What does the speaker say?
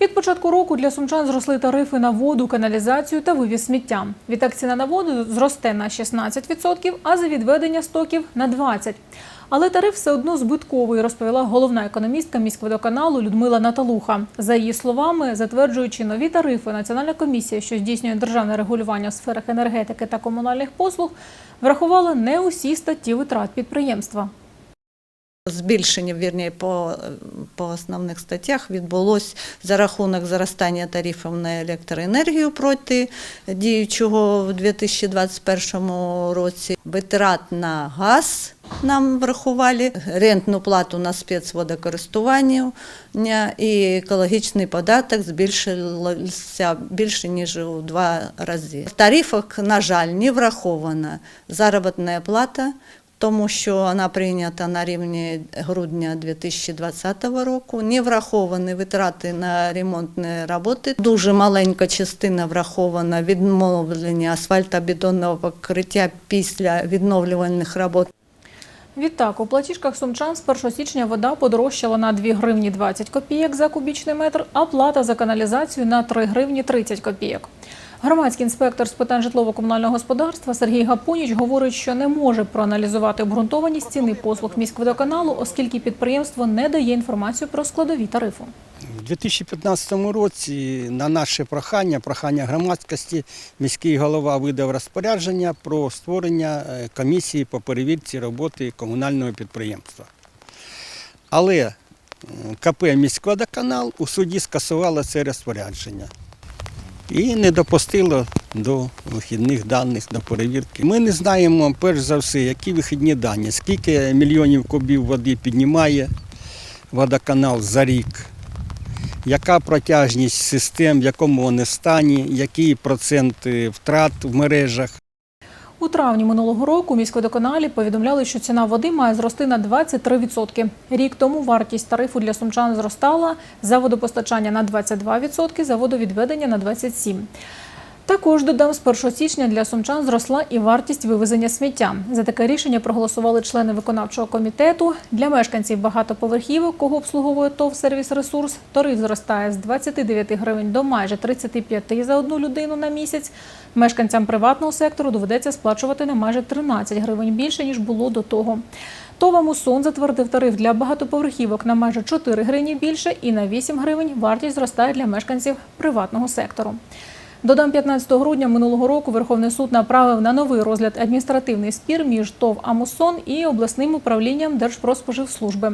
Від початку року для сумчан зросли тарифи на воду, каналізацію та вивіз сміття. Відтак ціна на воду зросте на 16%, а за відведення стоків на 20%. Але тариф все одно збитковий, розповіла головна економістка міськводоканалу Людмила Наталуха. За її словами, затверджуючи нові тарифи, Національна комісія, що здійснює державне регулювання в сферах енергетики та комунальних послуг, врахувала не усі статті витрат підприємства. Збільшення вірні, по, по основних статтях відбулось за рахунок зростання тарифів на електроенергію проти діючого в 2021 році. Витрат на газ нам врахували, рентну плату на спецводокористування і екологічний податок збільшився більше ніж у два рази. В тарифах, на жаль, не врахована заробітна плата тому що вона прийнята на рівні грудня 2020 року. Не враховані витрати на ремонтні роботи. Дуже маленька частина врахована відновлення асфальтобетонного покриття після відновлювальних робот. Відтак, у платіжках сумчан з 1 січня вода подорожчала на 2 гривні 20 копійок за кубічний метр, а плата за каналізацію на 3 гривні 30 копійок. Громадський інспектор з питань житлово-комунального господарства Сергій Гапуніч говорить, що не може проаналізувати обґрунтованість ціни послуг міськводоканалу, оскільки підприємство не дає інформацію про складові тарифу. У 2015 році на наше прохання, прохання громадськості, міський голова видав розпорядження про створення е, комісії по перевірці роботи комунального підприємства. Але е, КП «Міськводоканал» у суді скасувало це розпорядження і не допустило до вихідних даних до перевірки. Ми не знаємо, перш за все, які вихідні дані, скільки мільйонів кубів води піднімає водоканал за рік яка протяжність систем, в якому вони стані, який процент втрат в мережах. У травні минулого року у повідомляли, що ціна води має зрости на 23%. Рік тому вартість тарифу для сумчан зростала за водопостачання на 22%, за водовідведення на 27%. Також додам, з 1 січня для сумчан зросла і вартість вивезення сміття. За таке рішення проголосували члени виконавчого комітету. Для мешканців багатоповерхівок, кого обслуговує ТОВ «Сервіс Ресурс», тариф зростає з 29 гривень до майже 35 за одну людину на місяць. Мешканцям приватного сектору доведеться сплачувати на майже 13 гривень більше, ніж було до того. ТОВ «Амусон» затвердив тариф для багатоповерхівок на майже 4 гривні більше і на 8 гривень вартість зростає для мешканців приватного сектору. Додам 15 грудня минулого року Верховний суд направив на новий розгляд адміністративний спір між ТОВ «Амусон» і обласним управлінням Держпродспоживслужби.